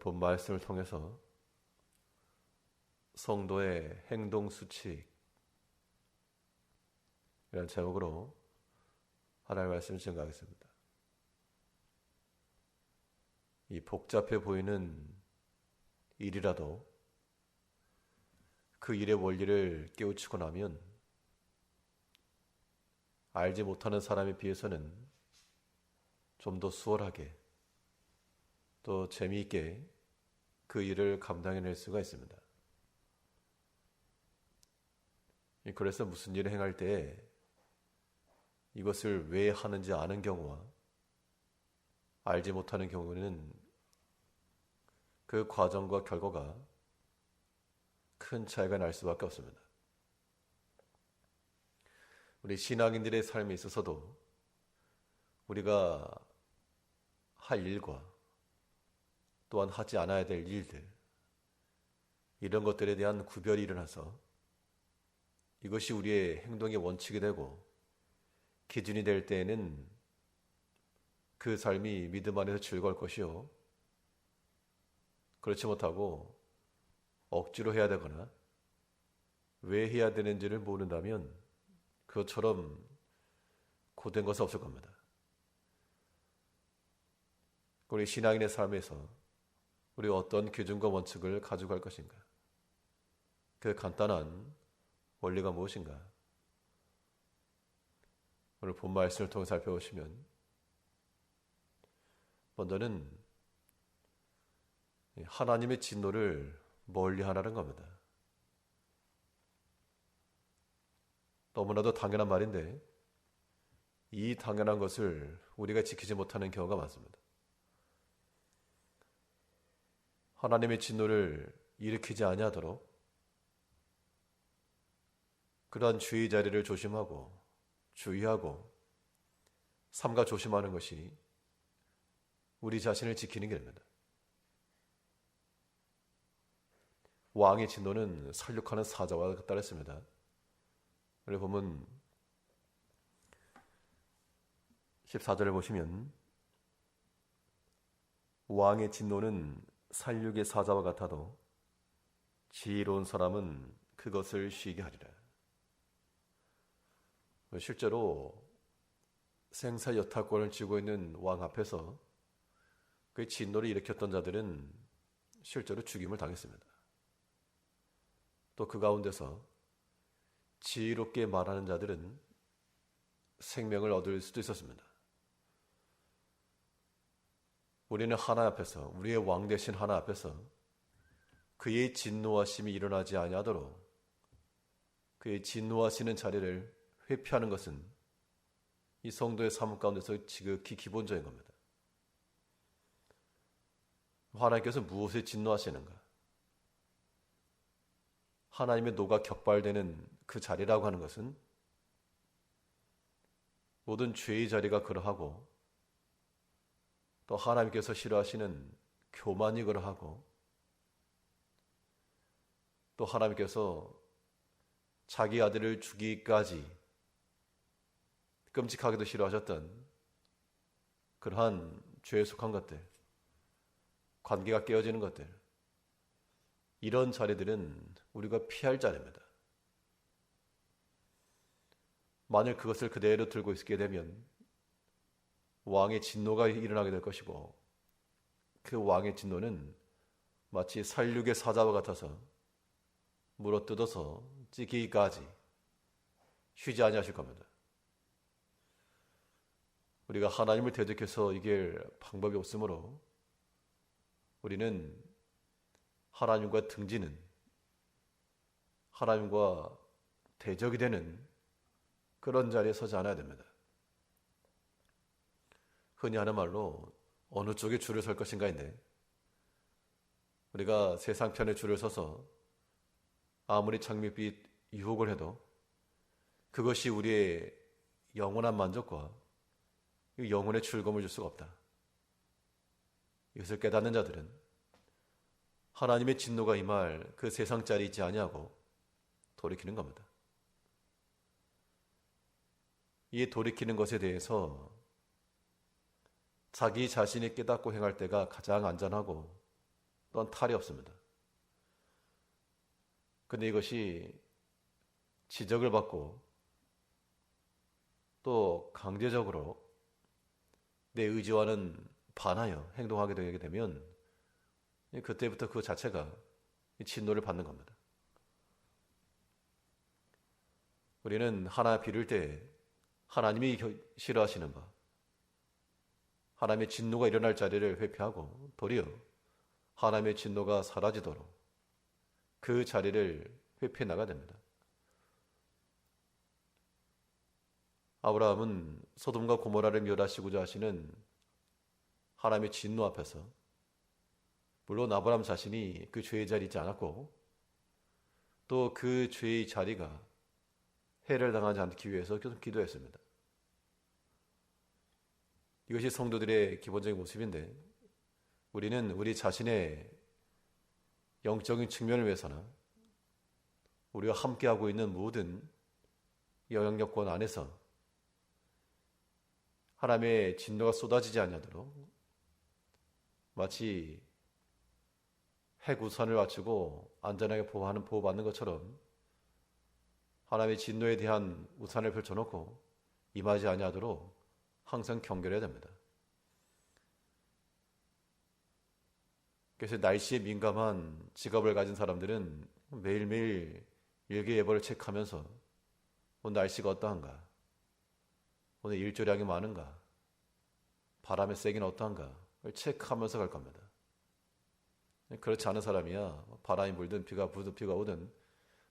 본 말씀을 통해서 성도의 행동 수칙 이런 제목으로 하나님의 말씀을 증가하겠습니다. 이 복잡해 보이는 일이라도 그 일의 원리를 깨우치고 나면 알지 못하는 사람에 비해서는 좀 더 수월하게 또 재미있게 그 일을 감당해낼 수가 있습니다. 그래서 무슨 일을 행할 때 이것을 왜 하는지 아는 경우와 알지 못하는 경우는 그 과정과 결과가 큰 차이가 날 수밖에 없습니다. 우리 신앙인들의 삶에 있어서도 우리가 할 일과 또한 하지 않아야 될 일들, 이런 것들에 대한 구별이 일어나서 이것이 우리의 행동의 원칙이 되고 기준이 될 때에는 그 삶이 믿음 안에서 즐거울 것이요. 그렇지 못하고 억지로 해야 되거나 왜 해야 되는지를 모른다면 그것처럼 고된 것은 없을 겁니다. 우리 신앙인의 삶에서 우리 어떤 기준과 원칙을 가지고 갈 것인가? 그 간단한 원리가 무엇인가? 오늘 본 말씀을 통해 살펴보시면 먼저는 하나님의 진노를 멀리 하라는 겁니다. 너무나도 당연한 말인데 이 당연한 것을 우리가 지키지 못하는 경우가 많습니다. 하나님의 진노를 일으키지 아니하도록 그러한 주의 자리를 조심하고 주의하고 삼가 조심하는 것이 우리 자신을 지키는 길입니다. 왕의 진노는 살육하는 사자와 따랐습니다. 우리 보면 14절을 보시면 왕의 진노는 살육의 사자와 같아도 지혜로운 사람은 그것을 쉬게 하리라. 실제로 생사 여타권을 쥐고 있는 왕 앞에서 그 진노를 일으켰던 자들은 실제로 죽임을 당했습니다. 또 그 가운데서 지혜롭게 말하는 자들은 생명을 얻을 수도 있었습니다. 우리는 하나 앞에서 우리의 왕 대신 하나 앞에서 그의 진노하심이 일어나지 아니하도록 그의 진노하시는 자리를 회피하는 것은 이 성도의 삶 가운데서 지극히 기본적인 겁니다. 하나님께서 무엇에 진노하시는가? 하나님의 노가 격발되는 그 자리라고 하는 것은 모든 죄의 자리가 그러하고 또 하나님께서 싫어하시는 교만이 그러하고 또 하나님께서 자기 아들을 죽이기까지 끔찍하게도 싫어하셨던 그러한 죄에 속한 것들, 관계가 깨어지는 것들, 이런 자리들은 우리가 피할 자리입니다. 만일 그것을 그대로 들고 있게 되면 왕의 진노가 일어나게 될 것이고 그 왕의 진노는 마치 살육의 사자와 같아서 물어 뜯어서 찌기까지 쉬지 아니하실 겁니다. 우리가 하나님을 대적해서 이길 방법이 없으므로 우리는 하나님과 등지는 하나님과 대적이 되는 그런 자리에 서지 않아야 됩니다. 흔히 하는 말로 어느 쪽에 줄을 설 것인가인데 우리가 세상 편에 줄을 서서 아무리 장밋빛 유혹을 해도 그것이 우리의 영원한 만족과 영혼의 즐거움을 줄 수가 없다. 이것을 깨닫는 자들은 하나님의 진노가 임할 그 세상 자리 있지 아니하고 돌이키는 겁니다. 이 돌이키는 것에 대해서 자기 자신이 깨닫고 행할 때가 가장 안전하고 또한 탈이 없습니다. 근데 이것이 지적을 받고 또 강제적으로 내 의지와는 반하여 행동하게 되게 되면 그때부터 그 자체가 진노를 받는 겁니다. 우리는 하나 비를 때 하나님이 싫어하시는 바, 하나님의 진노가 일어날 자리를 회피하고 도리어 하나님의 진노가 사라지도록 그 자리를 회피해 나가야 됩니다. 아브라함은 소돔과 고모라를 멸하시고자 하시는 하나님의 진노 앞에서 물론 아브라함 자신이 그 죄의 자리에 있지 않았고 또 그 죄의 자리가 해를 당하지 않기 위해서 계속 기도했습니다. 이것이 성도들의 기본적인 모습인데 우리는 우리 자신의 영적인 측면을 위해서나 우리가 함께하고 있는 모든 영향력권 안에서 하나님의 진노가 쏟아지지 않도록 마치 핵우산을 맞추고 안전하게 보호하는 보호받는 것처럼 하나님의 진노에 대한 우산을 펼쳐놓고 임하지 아니하도록 항상 경계해야 됩니다. 그래서 날씨에 민감한 직업을 가진 사람들은 매일매일 일기예보를 체크하면서 오늘 날씨가 어떠한가, 오늘 일조량이 많은가, 바람의 세기는 어떠한가를 체크하면서 갈 겁니다. 그렇지 않은 사람이야 바람이 불든 비가 부든 비가 오든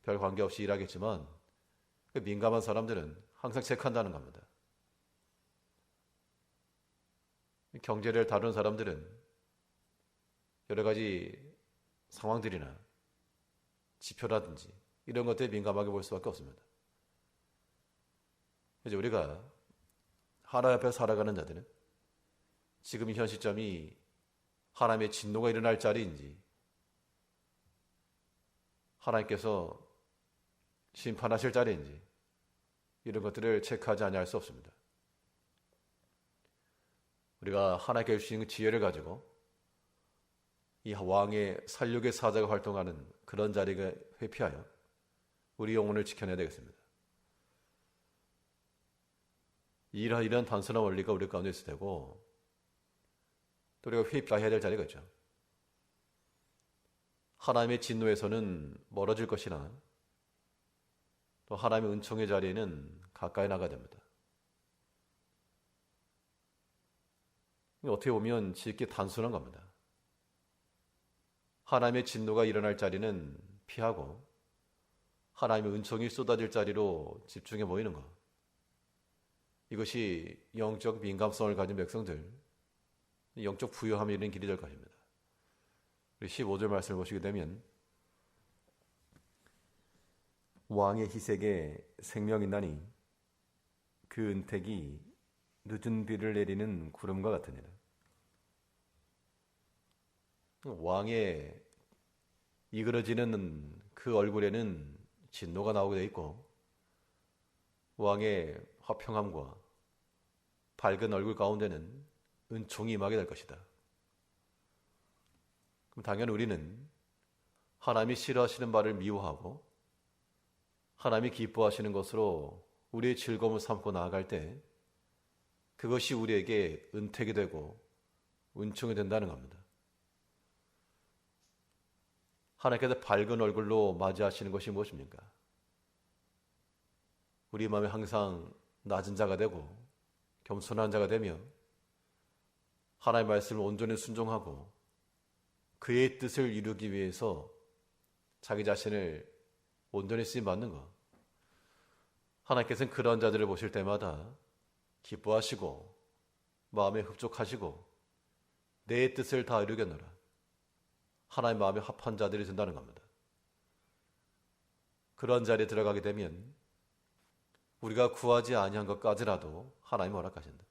별 관계없이 일하겠지만 그 민감한 사람들은 항상 체크한다는 겁니다. 경제를 다루는 사람들은 여러 가지 상황들이나 지표라든지 이런 것들에 민감하게 볼 수밖에 없습니다. 이제 우리가 하나님 앞에 살아가는 자들은 지금 이현 시점이 하나님의 진노가 일어날 자리인지 하나님께서 심판하실 자리인지 이런 것들을 체크하지 아니할 수 없습니다. 우리가 하나님께 주신 지혜를 가지고 이 왕의 살육의 사자가 활동하는 그런 자리가 회피하여 우리 영혼을 지켜내야 되겠습니다. 이런 이런 단순한 원리가 우리 가운데 있을 테고 또 우리가 회피해야 될 자리가 있죠. 하나님의 진노에서는 멀어질 것이나 또 하나님의 은총의 자리에는 가까이 나가야 됩니다. 어떻게 보면 지극히 단순한 겁니다. 하나님의 진노가 일어날 자리는 피하고 하나님의 은총이 쏟아질 자리로 집중해 모이는 것. 이것이 영적 민감성을 가진 백성들, 영적 부유함이 있는 길이 될 것입니다. 우리 15절 말씀을 보시게 되면 왕의 희색에 생명이 나니 그 은택이 늦은 비를 내리는 구름과 같으니라. 왕의 이그러지는 그 얼굴에는 진노가 나오게 돼 있고 왕의 화평함과 밝은 얼굴 가운데는 은총이 임하게 될 것이다. 그럼 당연히 우리는 하나님이 싫어하시는 바를 미워하고 하나님이 기뻐하시는 것으로 우리의 즐거움을 삼고 나아갈 때 그것이 우리에게 은택이 되고 은총이 된다는 겁니다. 하나님께서 밝은 얼굴로 맞이하시는 것이 무엇입니까? 우리 마음에 항상 낮은 자가 되고 겸손한 자가 되며 하나님의 말씀을 온전히 순종하고 그의 뜻을 이루기 위해서 자기 자신을 온전히 쓰임 받는 것. 하나님께서는 그런 자들을 보실 때마다 기뻐하시고 마음에 흡족하시고 내 뜻을 다 이루겠노라. 하나님 마음에 합한 자들이 된다는 겁니다. 그런 자리에 들어가게 되면 우리가 구하지 아니한 것까지라도 하나님 허락하신다.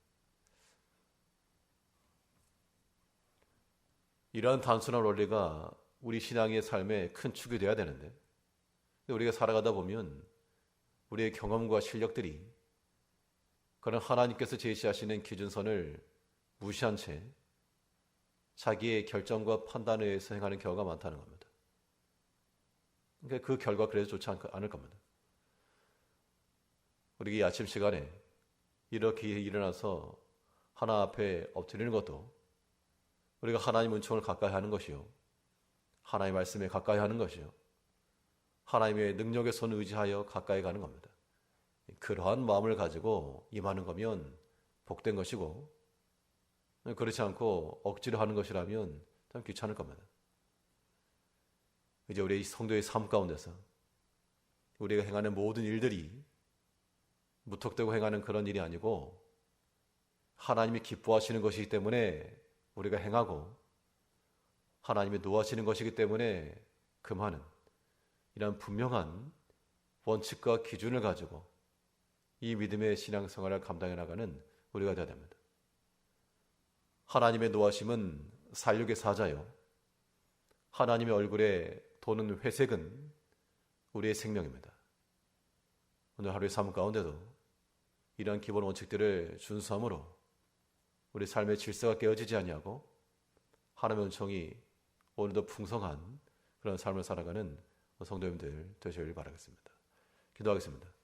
이러한 단순한 원리가 우리 신앙의 삶에 큰 축이 되어야 되는데 우리가 살아가다 보면 우리의 경험과 실력들이 그런 하나님께서 제시하시는 기준선을 무시한 채 자기의 결정과 판단에 의해서 행하는 경우가 많다는 겁니다. 그러니까 그 결과 그래도 좋지 않- 않을 겁니다. 우리 이 아침 시간에 이렇게 일어나서 하나 앞에 엎드리는 것도 우리가 하나님 은총을 가까이 하는 것이요. 하나님 말씀에 가까이 하는 것이요. 하나님의 능력의 손 의지하여 가까이 가는 겁니다. 그러한 마음을 가지고 임하는 거면 복된 것이고 그렇지 않고 억지로 하는 것이라면 참 귀찮을 겁니다. 이제 우리 성도의 삶 가운데서 우리가 행하는 모든 일들이 무턱대고 행하는 그런 일이 아니고 하나님이 기뻐하시는 것이기 때문에 우리가 행하고 하나님이 노하시는 것이기 때문에 금하는 이런 분명한 원칙과 기준을 가지고 이 믿음의 신앙생활을 감당해 나가는 우리가 되어야 됩니다. 하나님의 노하심은 살육의 사자요. 하나님의 얼굴에 도는 회색은 우리의 생명입니다. 오늘 하루의 삶 가운데도 이러한 기본 원칙들을 준수함으로 우리 삶의 질서가 깨어지지 아니하고 하나님의 은총이 오늘도 풍성한 그런 삶을 살아가는 성도님들 되시길 바라겠습니다. 기도하겠습니다.